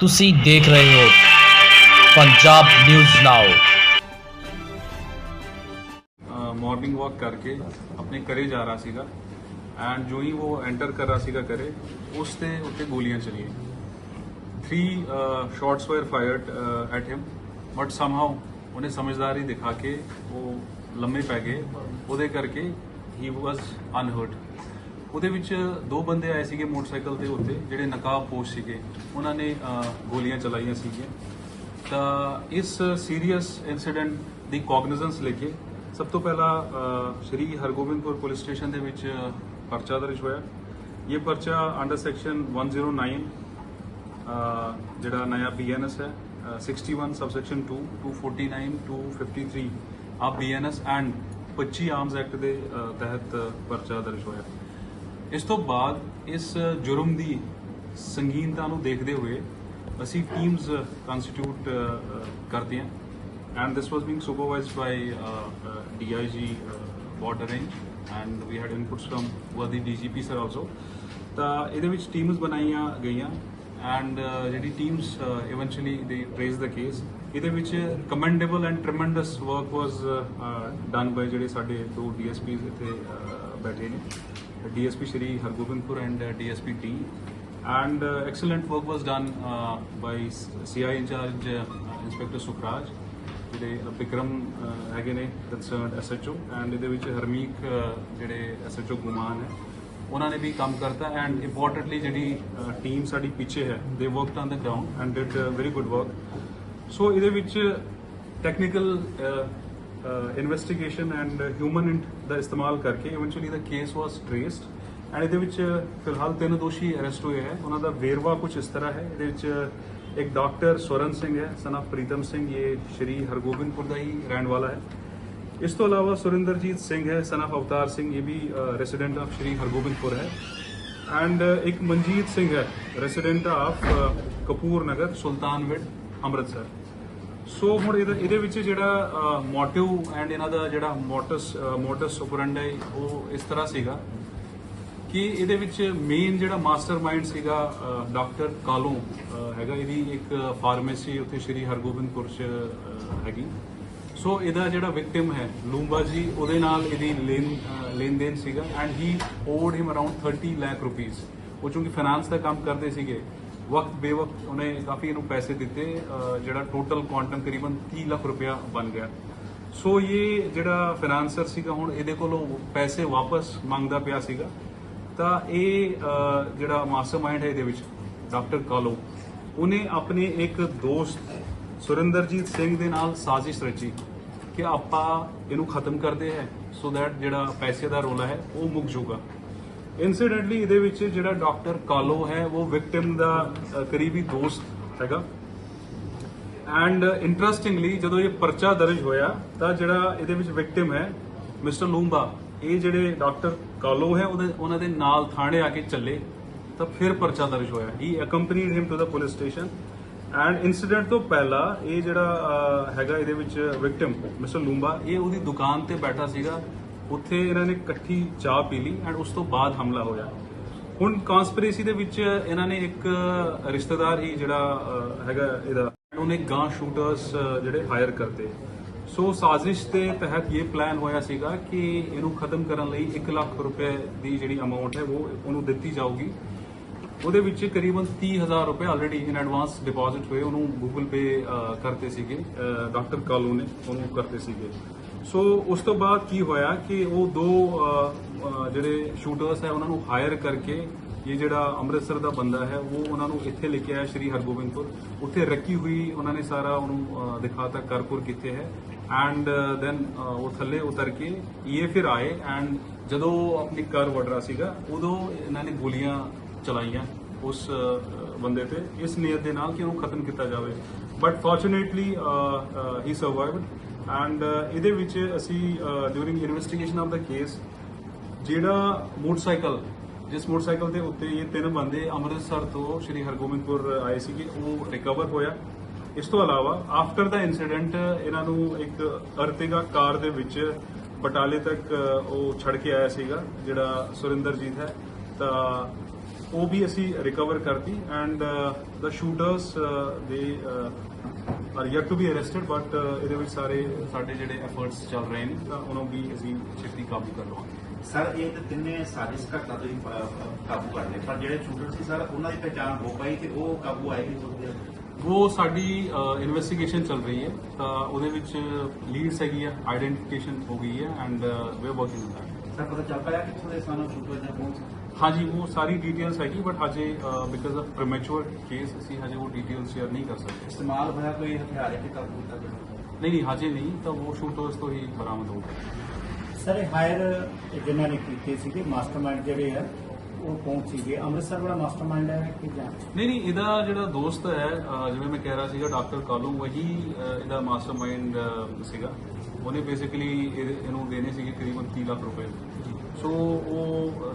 ਤੁਸੀਂ ਦੇਖ ਰਹੇ ਹੋ Punjab news now morning walk ਕਰਕੇ ਆਪਣੇ ਘਰੇ ਜਾ ਰਿਹਾ ਸੀਗਾ ਐਂਡ ਜੋ ਹੀ ਉਹ ਐਂਟਰ ਕਰ ਰਿਹਾ ਸੀਗਾ ਘਰੇ ਉਸ ਤੇ ਉੱਤੇ ਗੋਲੀਆਂ ਚਲੀਆਂ three shots were fired at him but somehow ਉਹਨੇ ਸਮਝਦਾਰੀ ਦਿਖਾ ਕੇ ਉਹ ਲੰਮੇ ਪੈ ਗਏ ਉਹਦੇ ਕਰਕੇ ਹੀ ਵਾਸ ਅਨਹਰਟ ਉਹਦੇ ਵਿੱਚ ਦੋ ਬੰਦੇ ਆਏ ਸੀਗੇ ਮੋਟਰਸਾਈਕਲ ਦੇ ਉੱਤੇ ਜਿਹੜੇ ਨਕਾਬਪੋਸ਼ ਸੀਗੇ। ਉਹਨਾਂ ਨੇ ਗੋਲੀਆਂ ਚਲਾਈਆਂ ਸੀਗੀਆਂ। ਤਾਂ ਇਸ ਸੀਰੀਅਸ ਇਨਸੀਡੈਂਟ ਦੀ ਕੋਗਨੀਜ਼ੈਂਸ ਲੈ ਕੇ ਸਭ ਤੋਂ ਪਹਿਲਾਂ ਸ਼੍ਰੀ ਹਰਗੋਬਿੰਦਪੁਰ ਪੁਲਿਸ ਸਟੇਸ਼ਨ ਦੇ ਵਿੱਚ ਪਰਚਾ ਦਰਜ ਹੋਇਆ। ਇਹ ਪਰਚਾ ਅੰਡਰ ਸੈਕਸ਼ਨ 109 ਅਹ, ਜਿਹੜਾ ਨया ਬੀਐਨਐਸ ਹੈ ਅਹ, 61 ਸਬਸੈਕਸ਼ਨ 2 249 253 ਆ ਬੀਐਨਐਸ ਐਂਡ 25 ਆਰਮਸ ਐਕਟ ਦੇ ਤਹਿਤ ਪਰਚਾ ਦਰਜ ਹੋਇਆ। ਇਸ ਤੋਂ ਬਾਅਦ ਇਸ ਜੁਰਮ ਦੀ ਸੰਗੀਨਤਾ ਨੂੰ ਦੇਖਦੇ ਹੋਏ ਅਸੀਂ ਟੀਮਸ ਕੰਸਟੀਟਿਊਟ ਕਰਦੇ ਹਾਂ। And this was being supervised by uh, uh, DIG uh, border range and we had inputs from ਵਰਦੀ DGP sir also. ਤਾਂ ਇਹਦੇ ਵਿੱਚ ਟੀਮਸ ਬਣਾਈਆਂ ਗਈਆਂ ਐਂਡ ਜਿਹੜੀ teams eventually they trace the case ਇਹਦੇ ਵਿੱਚ commendable and tremendous work was done by ਜਿਹੜੇ ਸਾਡੇ ਦੋ ਡੀਐਸਪੀਸ ਇੱਥੇ ਬੈਠੇ ਨੇ। DSP Shri Hargobindpur and uh, DSP T. And uh, excellent work was done uh, by CI in charge uh, Inspector Sukhraj, ਜਿਹੜੇ ਵਿਕਰਮ ਹੈਗੇ ਨੇ ਕੰਸਰਨਡ ਐਸਐਚਓ ਐਂਡ ਇਹਦੇ ਵਿੱਚ ਹਰਮੀਕ uh, ਜਿਹੜੇ ਐਸਐਚਓ ਗੁਮਾਨ ਹੈ ਉਹਨਾਂ ਨੇ ਵੀ ਕੰਮ ਕਰਤਾ। ਐਂਡ ਇੰਪੋਰਟੈਂਟਲੀ ਜਿਹੜੀ ਟੀਮ ਸਾਡੀ ਪਿੱਛੇ ਹੈ they worked on the ground and did very good work so ਇਹਦੇ ਵਿੱਚ ਟੈਕਨੀਕਲ ਇਨਵੈਸਟੀਗੇਸ਼ਨ ਐਂਡ ਹਿਊਮਨ ਦਾ ਇਸਤੇਮਾਲ ਕਰਕੇ eventually the case was traced and ਇਹਦੇ ਵਿੱਚ ਫਿਲਹਾਲ ਤਿੰਨ ਦੋਸ਼ੀ ਅਰੈਸਟ ਹੋਏ ਹੈ। ਉਹਨਾਂ ਦਾ ਵੇਰਵਾ ਕੁਝ ਇਸ ਤਰ੍ਹਾਂ ਹੈ। ਇਹਦੇ ਵਿੱਚ ਇੱਕ ਡਾਕਟਰ ਸਵਰਨ ਸਿੰਘ ਹੈ ਸਨ ਆਫ ਪ੍ਰੀਤਮ ਸਿੰਘ, ਇਹ ਸ਼੍ਰੀ ਹਰਗੋਬਿੰਦਪੁਰ ਦਾ ਹੀ ਰਹਿਣ ਵਾਲਾ ਹੈ। ਇਸ ਤੋਂ ਇਲਾਵਾ ਸੁਰਿੰਦਰਜੀਤ ਸਿੰਘ ਹੈ ਸਨ ਆਫ ਅਵਤਾਰ ਸਿੰਘ, ਇਹ ਵੀ ਰੈਜ਼ੀਡੈਂਟ ਆਫ ਸ਼੍ਰੀ ਹਰਗੋਬਿੰਦਪੁਰ ਹੈ। ਐਂਡ ਇੱਕ ਮਨਜੀਤ ਸਿੰਘ ਹੈ resident of Kapoor Nagar Sultanwind, Amritsar. So ਹੁਣ ਇਹਦਾ ਇਹਦੇ ਵਿੱਚ ਜਿਹੜਾ ਮੋਟਿਵ ਐਂਡ ਇਹਨਾਂ ਦਾ ਜਿਹੜਾ ਮੋਟਸ ਮੋਟਸ ਆਪਰੈਂਡੀ ਉਹ ਇਸ ਤਰ੍ਹਾਂ ਸੀਗਾ ਕਿ ਇਹਦੇ ਵਿੱਚ ਮੇਨ ਜਿਹੜਾ ਮਾਸਟਰਮਾਈਂਡ ਸੀਗਾ ਡਾਕਟਰ ਕਾਲੋਂ ਅਹ, ਹੈਗਾ। ਇਹਦੀ ਇੱਕ ਫਾਰਮੇਸੀ ਉੱਥੇ ਸ਼੍ਰੀ ਹਰਗੋਬਿੰਦਪੁਰ ਚ ਅਹ, ਹੈਗੀ। ਸੋ ਇਹਦਾ ਜਿਹੜਾ ਵਿਕਟਿਮ ਹੈ ਲੂੰਬਾ ਜੀ ਉਹਦੇ ਨਾਲ ਇਹਦੀ ਲੈਣ ਲੈਣ ਦੇਣ ਸੀਗਾ। And he owed him around 30 lakh rupees ਉਹ ਚੂੰਕਿ ਫਾਈਨਾਂਸ ਦਾ ਕੰਮ ਕਰਦੇ ਸੀਗੇ ਵਕਤ ਬੇਵਕਤ ਉਹਨੇ ਕਾਫੀ ਇਹਨੂੰ ਪੈਸੇ ਦਿੱਤੇ ਜਿਹੜਾ ਟੋਟਲ ਕੁਆਂਟਮ ਕਰੀਬਨ 30 ਲੱਖ ਰੁਪਇਆ ਬਣ ਗਿਆ। ਸੋ ਇਹ ਜਿਹੜਾ ਫਾਈਨਾਂਸਰ ਸੀਗਾ ਹੁਣ ਇਹਦੇ ਕੋਲੋਂ ਪੈਸੇ ਵਾਪਸ ਮੰਗਦਾ ਪਿਆ ਸੀਗਾ। ਤਾਂ ਇਹ ਅਹ, ਜਿਹੜਾ ਮਾਸਟਰਮਾਈਂਡ ਹੈ ਇਹਦੇ ਵਿੱਚ ਡਾਕਟਰ ਕਾਲੋ ਉਹਨੇ ਆਪਣੇ ਇੱਕ ਦੋਸਤ ਸੁਰਿੰਦਰਜੀਤ ਸਿੰਘ ਦੇ ਨਾਲ ਸਾਜ਼ਿਸ਼ ਰਚੀ ਕਿ ਆਪਾਂ ਇਹਨੂੰ ਖਤਮ ਕਰਦੇ ਹੈ ਸੋ ਦੈਟ ਜਿਹੜਾ ਪੈਸੇ ਦਾ ਰੋਲਾ ਹੈ ਉਹ ਮੁੱਕ ਜਾਊਗਾ। ਇਨਸੀਡੈਂਟਲੀ ਇਹਦੇ ਵਿੱਚ ਜਿਹੜਾ ਡਾਕਟਰ ਕਾਲੋ ਹੈ, ਉਹ ਵਿਕਟਿਮ ਦਾ ਕਰੀਬੀ ਦੋਸਤ ਹੈਗਾ। ਐਂਡ ਇੰਟਰਸਟਿੰਗਲੀ ਜਦੋਂ ਇਹ ਪਰਚਾ ਦਰਜ ਹੋਇਆ, ਤਾਂ ਜਿਹੜਾ ਇਹਦੇ ਵਿੱਚ ਵਿਕਟਿਮ ਹੈ, ਮਿਸਟਰ ਲੂੰਬਾ, ਇਹ ਜਿਹੜੇ ਡਾਕਟਰ ਕਾਲੋ ਹੈ, ਉਹਦੇ, ਉਹਨਾਂ ਦੇ ਨਾਲ ਥਾਣੇ ਆ ਕੇ ਚੱਲੇ, ਤਾਂ ਫਿਰ ਪਰਚਾ ਦਰਜ ਹੋਇਆ। He accompanied him to the police station and incident ਤੋਂ ਪਹਿਲਾਂ ਇਹ ਜਿਹੜਾ ਹੈਗਾ ਇਹਦੇ ਵਿੱਚ ਵਿਕਟਿਮ ਮਿਸਟਰ ਲੂੰਬਾ, ਇਹ ਉਹਦੀ ਦੁਕਾਨ ਤੇ ਬੈਠਾ ਸੀਗਾ। ਉੱਥੇ ਇਹਨਾਂ ਨੇ ਇਕੱਠੀ ਚਾਹ ਪੀ ਲਈ ਐਂਡ ਉਸ ਤੋਂ ਬਾਅਦ ਹਮਲਾ ਹੋਇਆ। ਹੁਣ ਕਨਸਪੀਰੇਸੀ ਦੇ ਵਿੱਚ ਇਹਨਾਂ ਨੇ ਇੱਕ ਰਿਸ਼ਤੇਦਾਰ ਹੀ ਜਿਹੜਾ ਅਹ, ਹੈਗਾ ਇਹਦਾ ਉਹਨੇ ਗਾਂ ਸ਼ੂਟਰਸ ਜਿਹੜੇ ਹਾਇਰ ਕਰਤੇ। ਸੋ ਸਾਜ਼ਿਸ਼ ਦੇ ਤਹਿਤ ਇਹ ਪਲਾਨ ਹੋਇਆ ਸੀਗਾ ਕਿ ਇਹਨੂੰ ਖਤਮ ਕਰਨ ਲਈ 1 ਲੱਖ ਰੁਪਏ ਦੀ ਜਿਹੜੀ ਅਮਾਉਂਟ ਹੈ ਉਹ ਉਹਨੂੰ ਦਿੱਤੀ ਜਾਊਗੀ। ਉਹਦੇ ਵਿੱਚ ਕਰੀਬਨ 30000 ਰੁਪਏ ਆਲਰੇਡੀ ਇਨ ਐਡਵਾਂਸ ਡਿਪੋਜ਼ਿਟ ਹੋਏ ਉਹਨੂੰ ਗੂਗਲ ਪੇ ਕਰਤੇ ਸੀਗੇ। ਡਾਕਟਰ ਕਾਲੂ ਨੇ ਉਹਨੂੰ ਕਰਤੇ ਸੀਗੇ। ਸੋ ਉਸ ਤੋਂ ਬਾਅਦ ਕੀ ਹੋਇਆ ਕਿ ਉਹ ਦੋ ਜਿਹੜੇ ਸ਼ੂਟਰਸ ਹੈ ਉਹਨਾਂ ਨੂੰ ਹਾਇਰ ਕਰਕੇ ਇਹ ਜਿਹੜਾ ਅੰਮ੍ਰਿਤਸਰ ਦਾ ਬੰਦਾ ਹੈ ਉਹ ਉਹਨਾਂ ਨੂੰ ਇੱਥੇ ਲੈ ਕੇ ਆਇਆ ਸ਼੍ਰੀ ਹਰਗੋਬਿੰਦਪੁਰ। ਉੱਥੇ ਰੱਖੀ ਹੋਈ ਉਹਨਾਂ ਨੇ ਸਾਰਾ ਉਹਨੂੰ ਅਹ, ਦਿਖਾਤਾ ਕਰਪੁਰ ਕਿੱਥੇ ਹੈ। ਐਂਡ ਦੈਨ ਉਹ ਥੱਲੇ ਉਤਰ ਕੇ ਇਹ ਫਿਰ ਆਏ ਐਂਡ ਜਦੋਂ ਉਹ ਆਪਣੀ ਕਾਰ ਵੜ ਰਿਹਾ ਸੀਗਾ ਉਦੋਂ ਇਹਨਾਂ ਨੇ ਗੋਲੀਆਂ ਚਲਾਈਆਂ ਉਸ ਬੰਦੇ ਤੇ। ਇਸ ਨੀਅਤ ਦੇ ਨਾਲ ਕਿ ਉਹਨੂੰ ਖਤਮ ਕੀਤਾ ਜਾਵੇ। But fortunately he survived and uh, ਇਹਦੇ ਵਿੱਚ ਅਸੀਂ during investigation of the case ਜਿਹੜਾ ਮੋਟਰਸਾਈਕਲ, ਜਿਸ ਮੋਟਰਸਾਈਕਲ ਦੇ ਉੱਤੇ ਇਹ ਤਿੰਨ ਬੰਦੇ ਅੰਮ੍ਰਿਤਸਰ ਤੋਂ ਸ਼੍ਰੀ ਹਰਗੋਬਿੰਦਪੁਰ ਆਏ ਸੀਗੇ, ਉਹ ਰਿਕਵਰ ਹੋਇਆ। ਇਸ ਤੋਂ ਇਲਾਵਾ ਆਫਟਰ ਦਾ ਇਨਸੀਡੈਂਟ ਇਹਨਾਂ ਨੂੰ ਇੱਕ ਅਰਤਿਗਾ ਕਾਰ ਦੇ ਵਿੱਚ ਬਟਾਲੇ ਤੱਕ ਉਹ ਛੱਡ ਕੇ ਆਇਆ ਸੀਗਾ, ਜਿਹੜਾ ਸੁਰਿੰਦਰਜੀਤ ਹੈ। ਤਾਂ ਉਹ ਵੀ ਅਸੀਂ ਰਿਕਵਰ ਕਰਤੀ। And the shooters they are yet to be arrested but ਇਹਦੇ ਵਿੱਚ ਸਾਰੇ ਸਾਡੇ ਜਿਹੜੇ ਐਫਰਟਸ ਚੱਲ ਰਹੇ ਨੇ ਤਾਂ ਉਹਨਾਂ ਨੂੰ ਵੀ ਅਸੀਂ ਛੇਤੀ ਕਾਬੂ ਕਰ ਲਵਾਂਗੇ। ਸਰ ਇਹ ਤੇ ਤਿੰਨੇ ਸਾਜ਼ਿਸ਼ ਘਟਨਾ ਤੋਂ ਹੀ ਅਹ, ਕਾਬੂ ਕਰ ਲਏ। ਪਰ ਜਿਹੜੇ ਸ਼ੂਟਰ ਸੀ ਸਰ ਉਹਨਾਂ ਦੀ ਪਛਾਣ ਹੋ ਪਾਈ ਤੇ ਉਹ ਕਾਬੂ ਆਏਗੀ ਥੋੜੀ ਦੇਰ ਉਹ ਸਾਡੀ ਇਨਵੈਸਟੀਗੇਸ਼ਨ ਚੱਲ ਰਹੀ ਹੈ। ਤਾਂ ਉਹਦੇ ਵਿੱਚ ਲੀਡਸ ਹੈਗੀ ਆ ਆਈਡੈਂਟੀਫਿਕੇਸ਼ਨ ਹੋ ਗਈ ਹੈ and we are working on that sir ਪਤਾ ਚੱਲ ਪਾਇਆ ਕਿੱਥੋਂ ਦੇ ਸਾਨੂੰ ਸ਼ੂਟਰ ਜਾਂ ਕੌਣ ਸੀ? ਹਾਂਜੀ ਉਹ ਸਾਰੀ ਡਿਟੇਲਸ ਹੈਗੀ ਬਟ ਹਜੇ ਬਿਕਾਜ਼ ਆਫ ਪ੍ਰੀਮੈਚੁਰ ਕੇਸ ਅਸੀਂ ਹਜੇ ਉਹ ਡਿਟੇਲਸ ਸ਼ੇਅਰ ਨਹੀਂ ਕਰ ਸਕਦੇ। ਇਸਤੇਮਾਲ ਹੋਇਆ ਕੋਈ ਹਥਿਆਰ ਹੈ ਕਿ ਕਾਬੂ ਕੀਤਾ ਗਿਆ? ਨਹੀਂ ਨਹੀਂ ਹਜੇ ਨਹੀਂ ਤਾਂ ਉਹ ਸ਼ੂਟਰਸ ਤੋਂ ਹੀ ਬਰਾਮਦ ਹੋਊਗਾ। ਸਰ ਇਹ ਹਾਇਰ ਜਿਨ੍ਹਾਂ ਨੇ ਕੀਤੇ ਸੀਗੇ ਮਾਸਟਰਮਾਈਂਡ ਜਿਹੜੇ ਆ ਉਹ ਕੌਣ ਸੀਗੇ? ਅੰਮ੍ਰਿਤਸਰ ਵਾਲਾ ਮਾਸਟਰਮਾਈਂਡ ਹੈ ਕਿ ਜਾਂ? ਨਹੀਂ ਨਹੀਂ ਇਹਦਾ ਜਿਹੜਾ ਦੋਸਤ ਹੈ ਜਿਵੇਂ ਮੈਂ ਕਹਿ ਰਿਹਾ ਸੀਗਾ ਡਾਕਟਰ ਕਾਲੂ ਵਹੀ ਇਹਦਾ ਮਾਸਟਰਮਾਈਂਡ ਸੀਗਾ। ਉਹਨੇ ਬੇਸਿਕਲੀ ਇਹਨੂੰ ਦੇਣੇ ਸੀਗੇ ਕਰੀਬਨ 30 ਲੱਖ ਰੁਪਏ। ਸੋ ਉਹ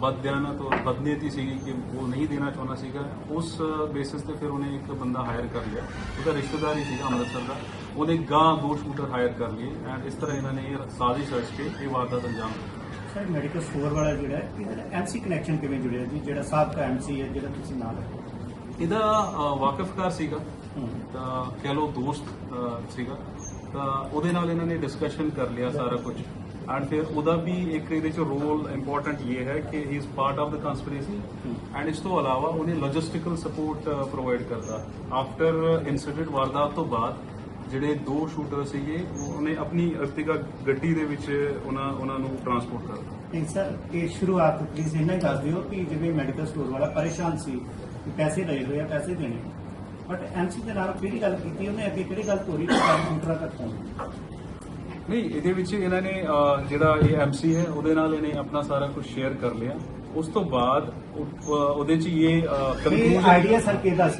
ਬਦਦਿਆਨਤ ਔਰ ਬਦਨੀਤੀ ਸੀਗੀ ਕਿ ਉਹ ਨਹੀਂ ਦੇਣਾ ਚਾਹੁੰਦਾ ਸੀਗਾ ਉਸ ਬੇਸਿਸ ਤੇ ਫਿਰ ਉਹਨੇ ਇੱਕ ਬੰਦਾ ਹਾਇਰ ਕਰ ਲਿਆ। ਉਹਦਾ ਰਿਸ਼ਤੇਦਾਰ ਹੀ ਸੀਗਾ ਅੰਮ੍ਰਿਤਸਰ ਦਾ। ਉਹਨੇ ਗਾਂ ਦੋ ਸ਼ੂਟਰ ਹਾਇਰ ਕਰ ਲਏ ਐਂਡ ਇਸ ਤਰ੍ਹਾਂ ਇਹਨਾਂ ਨੇ ਇਹ ਸਾਜ਼ਿਸ਼ ਰਚ ਕੇ ਇਹ ਵਾਰਦਾਤ ਅੰਜਾਮ ਦਿੱਤੀ। ਸਰ ਮੈਡੀਕਲ ਸਟੋਰ ਵਾਲਾ ਜਿਹੜਾ ਇਹਦਾ ਐਮਸੀ ਕਨੈਕਸ਼ਨ ਕਿਵੇਂ ਜੁੜਿਆ ਜੀ? ਜਿਹੜਾ ਸਾਬਕਾ ਐਮਸੀ ਹੈ ਜਿਹੜਾ ਤੁਸੀਂ ਨਾਲ ਇਹਦਾ ਵਾਕਿਫਕਾਰ ਸੀਗਾ। ਤਾਂ ਕਹਿ ਲਓ ਦੋਸਤ ਸੀਗਾ। ਤਾਂ ਉਹਦੇ ਨਾਲ ਇਹਨਾਂ ਨੇ ਡਿਸਕਸ਼ਨ ਕਰ ਲਿਆ ਸਾਰਾ ਕੁਝ। ਐਂਡ ਫਿਰ ਉਹਦਾ ਵੀ ਇੱਕ ਇਹਦੇ ਚ ਰੋਲ ਇੰਪੋਰਟੈਂਟ ਇਹ ਹੈ ਕਿ he is part of the conspiracy and ਇਸ ਤੋਂ ਇਲਾਵਾ ਉਹਨੇ ਲੌਜਿਸਟੀਕਲ ਸਪੋਰਟ ਪ੍ਰੋਵਾਈਡ ਕਰਦਾ ਆਫਟਰ ਇਨਸੀਡੈਂਟ ਵਾਰਦਾਤ ਤੋਂ ਬਾਅਦ ਜਿਹੜੇ ਦੋ ਸ਼ੂਟਰ ਸੀਗੇ, ਉਹਨੇ ਆਪਣੀ ਅਰਤਿਕਾ ਗੱਡੀ ਦੇ ਵਿੱਚ ਉਹਨਾਂ ਉਹਨਾਂ ਨੂੰ ਟਰਾਂਸਪੋਰਟ ਕਰਤਾ। ਨਹੀਂ ਸਰ, ਇਹ ਸ਼ੁਰੂਆਤ ਪਲੀਜ਼ ਇਹਨਾਂ ਹੀ ਦੱਸ ਦਿਓ ਕਿ ਜਿਵੇਂ ਮੈਡੀਕਲ ਸਟੋਰ ਵਾਲਾ ਪਰੇਸ਼ਾਨ ਸੀ ਪੈਸੇ ਲਏ ਹੋਏ ਆ, ਪੈਸੇ ਦੇਣੇ। ਬਟ ਐਮਸੀ ਦੇ ਨਾਲ ਕਿਹੜੀ ਗੱਲ ਕੀਤੀ? ਉਹਨੇ ਅੱਗੇ ਕਿਹੜੀ ਗੱਲ ਤੋਰੀ ਕਿ ਕੰਪਿਊਟਰ ਤੱਕ ਪਹੁੰਚ ਨਹੀਂ ਇਹਦੇ ਵਿੱਚ ਇਹਨਾਂ ਨੇ ਜਿਹੜਾ ਇਹ ਐਮਸੀ ਹੈ ਉਹਦੇ ਨਾਲ ਇਹਨੇ ਆਪਣਾ ਸਾਰਾ ਕੁਝ ਸ਼ੇਅਰ ਕਰ ਲਿਆ। ਉਸ ਤੋਂ ਬਾਅਦ ਉਹ- ਉਹਦੇ ਚ ਇਹ ਇਹ ਆਈਡੀਆ ਸਰ ਕਿਹਦਾ ਸੀ?